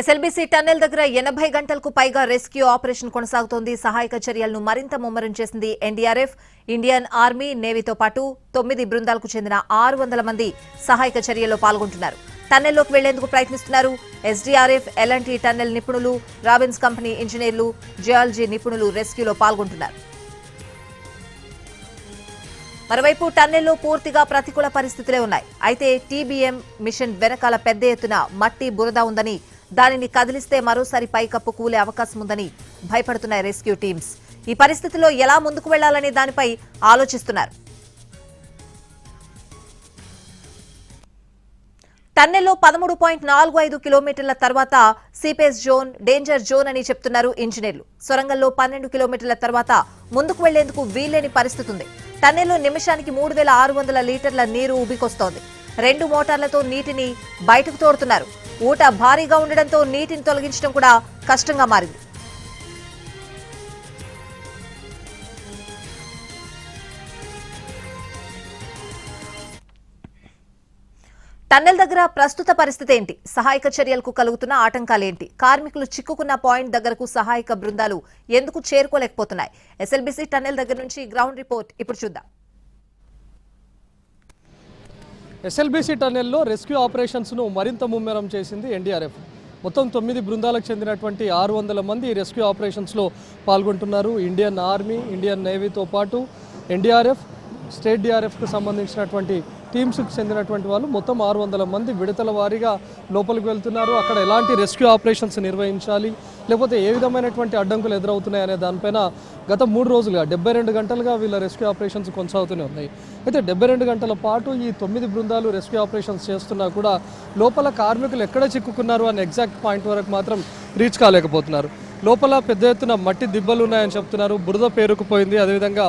SLBC tunnel దగ్గర ఎనభై గంటలకు పైగా రెస్క్యూ ఆపరేషన్ కొనసాగుతోంది. సహాయక చర్యలను మరింత ముమ్మరం చేసింది ఎన్డీఆర్ఎఫ్. ఇండియన్ ఆర్మీ నేవీతో పాటు తొమ్మిది బృందాలకు చెందిన ఆరు వందల మంది సహాయక చర్యల్లో పాల్గొంటున్నారు. టన్నెల్లోకి వెళ్ళేందుకు ప్రయత్నిస్తున్నారు ఎస్డీఆర్ఎఫ్ ఎల్ఎన్టీ టన్నెల్ నిపుణులు రాబిన్స్ కంపెనీ ఇంజనీర్లు జియాలజీ నిపుణులు రెస్క్యూలో పాల్గొంటున్నారు. మరోవైపు టన్నెల్లో పూర్తిగా ప్రతికూల పరిస్థితులే ఉన్నాయి. అయితే టీబీఎం మిషన్ వెనకాల పెద్ద ఎత్తున మట్టి బురద ఉందని దానిని కదిలిస్తే మరోసారి పైకప్పు కూలే అవకాశం ఉందని భయపడుతున్నాయి రెస్క్యూ టీమ్స్. ఈ పరిస్థితిలో ఎలా ముందుకు వెళ్ళాలనే దానిపై ఆలోచిస్తున్నారు. టన్నెల్లో పదమూడు పాయింట్ నాలుగు ఐదు కిలోమీటర్ల తర్వాత సిపేస్ జోన్ డేంజర్ జోన్ అని చెప్తున్నారు ఇంజనీర్లు. సొరంగంలో పన్నెండు కిలోమీటర్ల తర్వాత ముందుకు వెళ్ళేందుకు వీల్లేని పరిస్థితి ఉంది. టన్నెల్లో నిమిషానికి మూడు వేల ఆరు వందల లీటర్ల నీరు ఉబికొస్తోంది. రెండు మోటార్లతో నీటిని బయటకు తోడుతున్నారు. ఊట భారీగా ఉండడంతో నీటిని తొలగించడం కూడా కష్టంగా మారింది. టన్నెల్ దగ్గర ప్రస్తుత పరిస్థితి ఏంటి? సహాయక చర్యలకు కలుగుతున్న ఆటంకాలేంటి? కార్మికులు చిక్కుకున్న పాయింట్ దగ్గరకు సహాయక బృందాలు ఎందుకు చేరుకోలేకపోతున్నాయి? ఎస్ఎల్బీసీ టన్నెల్ దగ్గర నుంచి గ్రౌండ్ రిపోర్ట్ ఇప్పుడు చూద్దాం. ఎస్ఎల్బిసి టర్నెల్లో రెస్క్యూ ఆపరేషన్స్ను మరింత ముమ్మరం చేసింది ఎన్డీఆర్ఎఫ్. మొత్తం తొమ్మిది బృందాలకు చెందినటువంటి ఆరు వందల మంది రెస్క్యూ ఆపరేషన్స్లో పాల్గొంటున్నారు. ఇండియన్ ఆర్మీ ఇండియన్ నేవీతో పాటు ఎన్డీఆర్ఎఫ్ స్టేట్ డిఆర్ఎఫ్కు సంబంధించినటువంటి టీమ్స్కి చెందినటువంటి వాళ్ళు మొత్తం ఆరు వందల మంది విడతల వారీగా లోపలికి వెళ్తున్నారు. అక్కడ ఎలాంటి రెస్క్యూ ఆపరేషన్స్ నిర్వహించాలి? లేకపోతే ఏ విధమైనటువంటి అడ్డంకులు ఎదురవుతున్నాయి అనే దానిపైన గత మూడు రోజులుగా డెబ్బై రెండు గంటలుగా వీళ్ళ రెస్క్యూ ఆపరేషన్స్ కొనసాగుతూనే ఉన్నాయి. అయితే డెబ్బై రెండు గంటల పాటు ఈ తొమ్మిది బృందాలు రెస్క్యూ ఆపరేషన్స్ చేస్తున్నా కూడా లోపల కార్మికులు ఎక్కడ చిక్కుకున్నారు అనే ఎగ్జాక్ట్ పాయింట్ వరకు మాత్రం రీచ్ కాలేకపోతున్నారు. లోపల పెద్ద ఎత్తున మట్టి దిబ్బలు ఉన్నాయని చెప్తున్నారు. బురద పేరుకుపోయింది. అదేవిధంగా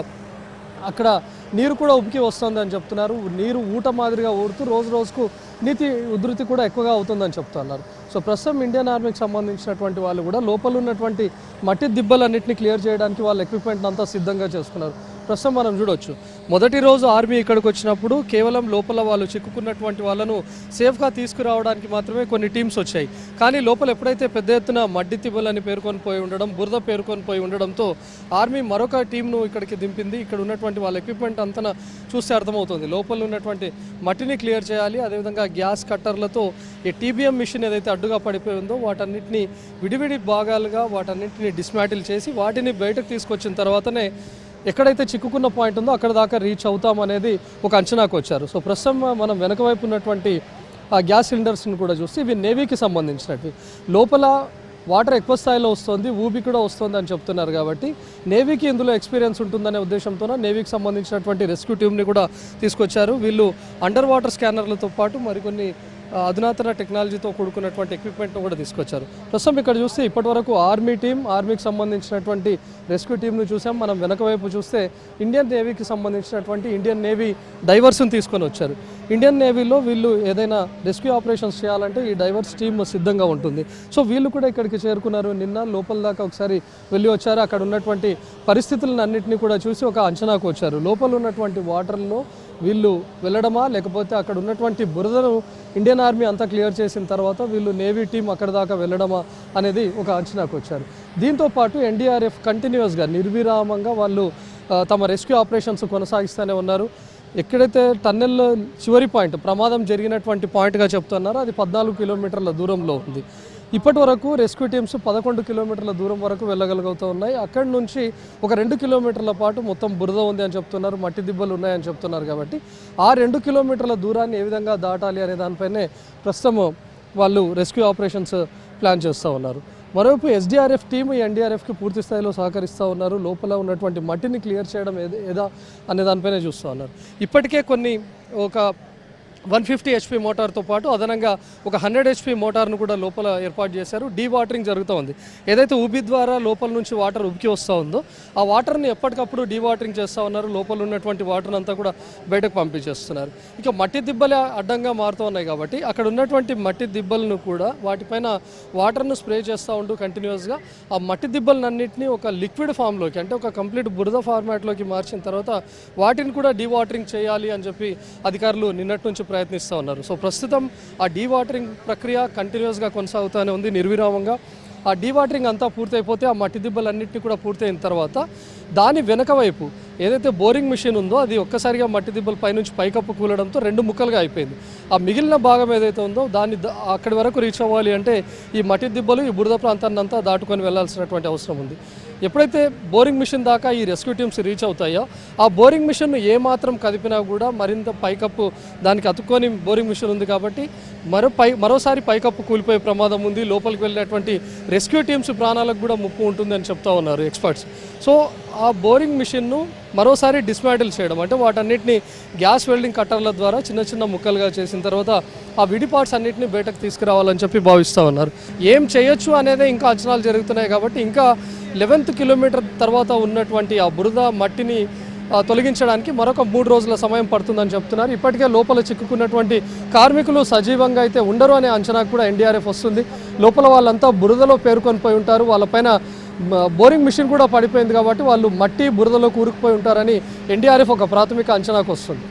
అక్కడ నీరు కూడా ఉబికి వస్తుందని చెప్తున్నారు. నీరు ఊట మాదిరిగా ఊడుతూ రోజు రోజుకు నీతి ఉధృతి కూడా ఎక్కువగా అవుతుందని చెప్తున్నారు. సో ప్రస్తుతం ఇండియన్ ఆర్మీకి సంబంధించినటువంటి వాళ్ళు కూడా లోపల ఉన్నటువంటి మట్టి దిబ్బలన్నింటినీ క్లియర్ చేయడానికి వాళ్ళ ఎక్విప్మెంట్ అంతా సిద్ధంగా చేసుకున్నారు. ప్రస్తుతం మనం చూడవచ్చు మొదటి రోజు ఆర్మీ ఇక్కడికి వచ్చినప్పుడు కేవలం లోపల వాళ్ళు చిక్కుకున్నటువంటి వాళ్ళను సేఫ్గా తీసుకురావడానికి మాత్రమే కొన్ని టీమ్స్ వచ్చాయి. కానీ లోపల ఎప్పుడైతే పెద్ద ఎత్తున మడ్డి తిబ్బలని పేర్కొని పోయి ఉండడం బురద పేర్కొని పోయి ఉండడంతో ఆర్మీ మరొక టీంను ఇక్కడికి దింపింది. ఇక్కడ ఉన్నటువంటి వాళ్ళ ఎక్విప్మెంట్ అంతా చూస్తే అర్థమవుతుంది. లోపల ఉన్నటువంటి మట్టిని క్లియర్ చేయాలి. అదేవిధంగా గ్యాస్ కట్టర్లతో ఈ టీబీఎం మిషన్ ఏదైతే అడ్డుగా పడిపోయిందో వాటన్నిటిని విడివిడి భాగాలుగా వాటన్నిటిని డిస్మాటిల్ చేసి వాటిని బయటకు తీసుకొచ్చిన తర్వాతనే ఎక్కడైతే చిక్కుకున్న పాయింట్ ఉందో అక్కడ దాకా రీచ్ అవుతామనేది ఒక అంచనాకు వచ్చారు. సో ప్రస్తుతం మనం వెనక వైపు ఉన్నటువంటి ఆ గ్యాస్ సిలిండర్స్ని కూడా చూస్తే ఇవి నేవీకి సంబంధించినవి. లోపల వాటర్ ఎక్కువ స్థాయిలో వస్తుంది ఊబి కూడా వస్తుంది అని చెప్తున్నారు కాబట్టి నేవీకి ఇందులో ఎక్స్పీరియన్స్ ఉంటుందనే ఉద్దేశంతో నేవీకి సంబంధించినటువంటి రెస్క్యూ టీమ్ని కూడా తీసుకొచ్చారు. వీళ్ళు అండర్ వాటర్ స్కానర్లతో పాటు మరికొన్ని అధునాతన టెక్నాలజీతో కూడుకున్నటువంటి ఎక్విప్మెంట్ను కూడా తీసుకొచ్చారు. ప్రస్తుతం ఇక్కడ చూస్తే ఇప్పటివరకు ఆర్మీ టీం ఆర్మీకి సంబంధించినటువంటి రెస్క్యూ టీంను చూసాం. మనం వెనక వైపు చూస్తే ఇండియన్ నేవీకి సంబంధించినటువంటి ఇండియన్ నేవీ డైవర్స్ని తీసుకొని వచ్చారు. ఇండియన్ నేవీలో వీళ్ళు ఏదైనా రెస్క్యూ ఆపరేషన్స్ చేయాలంటే ఈ డైవర్స్ టీమ్ సిద్ధంగా ఉంటుంది. సో వీళ్ళు కూడా ఇక్కడికి చేరుకున్నారు. నిన్న లోపల దాకా ఒకసారి వెళ్ళి వచ్చారు. అక్కడ ఉన్నటువంటి పరిస్థితులను అన్నింటినీ కూడా చూసి ఒక అంచనాకు వచ్చారు. లోపల ఉన్నటువంటి వాటర్లో వీళ్ళు వెళ్ళడమా? లేకపోతే అక్కడ ఉన్నటువంటి బురదను ఇండియన్ ఆర్మీ అంతా క్లియర్ చేసిన తర్వాత వీళ్ళు నేవీ టీం అక్కడ దాకా వెళ్ళడమా అనేది ఒక అంచనాకు వచ్చారు. దీంతో పాటు ఎన్డీఆర్ఎఫ్ కంటిన్యూస్గా నిర్విరామంగా వాళ్ళు తమ రెస్క్యూ ఆపరేషన్స్ కొనసాగిస్తూనే ఉన్నారు. ఎక్కడైతే టన్నెల్ చివరి పాయింట్ ప్రమాదం జరిగినటువంటి పాయింట్గా చెప్తున్నారో అది పద్నాలుగు కిలోమీటర్ల దూరంలో ఉంది. ఇప్పటి వరకు రెస్క్యూ టీమ్స్ పదకొండు కిలోమీటర్ల దూరం వరకు వెళ్ళగలుగుతూ ఉన్నాయి. అక్కడి నుంచి ఒక రెండు కిలోమీటర్ల పాటు మొత్తం బురద ఉంది అని చెప్తున్నారు మట్టి దిబ్బలు ఉన్నాయని చెప్తున్నారు కాబట్టి ఆ రెండు కిలోమీటర్ల దూరాన్ని ఏ విధంగా దాటాలి అనే దానిపైనే ప్రస్తుతం వాళ్ళు రెస్క్యూ ఆపరేషన్స్ ప్లాన్ చేస్తూ ఉన్నారు. మరోవైపు ఎస్డీఆర్ఎఫ్ టీమ్ ఎన్డీఆర్ఎఫ్కి పూర్తి స్థాయిలో సహకరిస్తూ ఉన్నారు. లోపల ఉన్నటువంటి మట్టిని క్లియర్ చేయడం ఏది ఏదా అనే దానిపైనే చూస్తూ ఉన్నారు. ఇప్పటికే కొన్ని ఒక వన్ ఫిఫ్టీ హెచ్పి మోటార్తో పాటు అదనంగా ఒక హండ్రెడ్ హెచ్పి మోటార్ను కూడా లోపల ఏర్పాటు చేశారు. డీ వాటరింగ్ జరుగుతూ ఉంది. ఏదైతే ఉబి ద్వారా లోపల నుంచి వాటర్ ఉబికి వస్తూ ఉందో ఆ వాటర్ని ఎప్పటికప్పుడు డీ వాటరింగ్ చేస్తూ ఉన్నారు. లోపల ఉన్నటువంటి వాటర్ అంతా కూడా బయటకు పంపించేస్తున్నారు. ఇక మట్టి దిబ్బలే అడ్డంగా మారుతూ ఉన్నాయి కాబట్టి అక్కడ ఉన్నటువంటి మట్టి దిబ్బలను కూడా వాటిపైన వాటర్ను స్ప్రే చేస్తూ ఉంటూ కంటిన్యూస్గా ఆ మట్టి దిబ్బలన్నింటినీ ఒక లిక్విడ్ ఫామ్లోకి అంటే ఒక కంప్లీట్ బురద ఫార్మాట్లోకి మార్చిన తర్వాత వాటిని కూడా డీ వాటరింగ్ చేయాలి అని చెప్పి అధికారులు నిన్నటి నుంచి ప్రయత్నిస్తూ ఉన్నారు. సో ప్రస్తుతం ఆ డీవాటరింగ్ ప్రక్రియ కంటిన్యూస్గా కొనసాగుతూనే ఉంది నిర్విరామంగా. ఆ డీవాటరింగ్ అంతా పూర్తయిపోతే ఆ మట్టి దిబ్బలన్నింటినీ కూడా పూర్తయిన తర్వాత దాని వెనక వైపు ఏదైతే బోరింగ్ మిషన్ ఉందో అది ఒక్కసారిగా మట్టి దిబ్బల పైనుంచి పైకప్పు కూలడంతో రెండు ముక్కలుగా అయిపోయింది. ఆ మిగిలిన భాగం ఏదైతే ఉందో దాన్ని అక్కడి వరకు రీచ్ అవ్వాలి అంటే ఈ మట్టి దిబ్బలు ఈ బురద ప్రాంతాన్ని అంతా దాటుకొని వెళ్ళాల్సినటువంటి అవసరం ఉంది. ఎప్పుడైతే బోరింగ్ మిషన్ దాకా ఈ రెస్క్యూ టీమ్స్ రీచ్ అవుతాయో ఆ బోరింగ్ మిషన్ను ఏమాత్రం కదిపినా కూడా మరింత పైకప్పు దానికి అతుక్కొని బోరింగ్ మిషన్ ఉంది కాబట్టి మరో పై మరోసారి పైకప్పు కూలిపోయే ప్రమాదం ఉంది. లోపలికి వెళ్ళినటువంటి రెస్క్యూ టీమ్స్ ప్రాణాలకు కూడా ముప్పు ఉంటుందని చెప్తా ఉన్నారు ఎక్స్పర్ట్స్. సో ఆ బోరింగ్ మిషన్ను మరోసారి డిస్మాటిల్ చేయడం అంటే వాటన్నిటిని గ్యాస్ వెల్డింగ్ కట్టర్ల ద్వారా చిన్న చిన్న ముక్కలుగా చేసిన తర్వాత ఆ విడి పార్ట్స్ అన్నింటిని బయటకు తీసుకురావాలని చెప్పి భావిస్తూ ఉన్నారు. ఏం చేయొచ్చు అనేదే ఇంకా అంచనాలు జరుగుతున్నాయి కాబట్టి ఇంకా లెవెన్త్ కిలోమీటర్ తర్వాత ఉన్నటువంటి ఆ బురద మట్టిని తొలగించడానికి మరొక మూడు రోజుల సమయం పడుతుందని చెప్తున్నారు. ఇప్పటికే లోపల చిక్కుకున్నటువంటి కార్మికులు సజీవంగా అయితే ఉండరు అనే అంచనా కూడా ఎన్డీఆర్ఎఫ్ వస్తుంది. లోపల వాళ్ళంతా బురదలో పేరుకొని పోయి ఉంటారు. వాళ్ళపైన బోరింగ్ మిషన్ కూడా పడిపోయింది కాబట్టి వాళ్ళు మట్టి బురదలో కూరుకుపోయి ఉంటారని ఎన్డీఆర్ఎఫ్ ఒక ప్రాథమిక అంచనాకు వస్తుంది.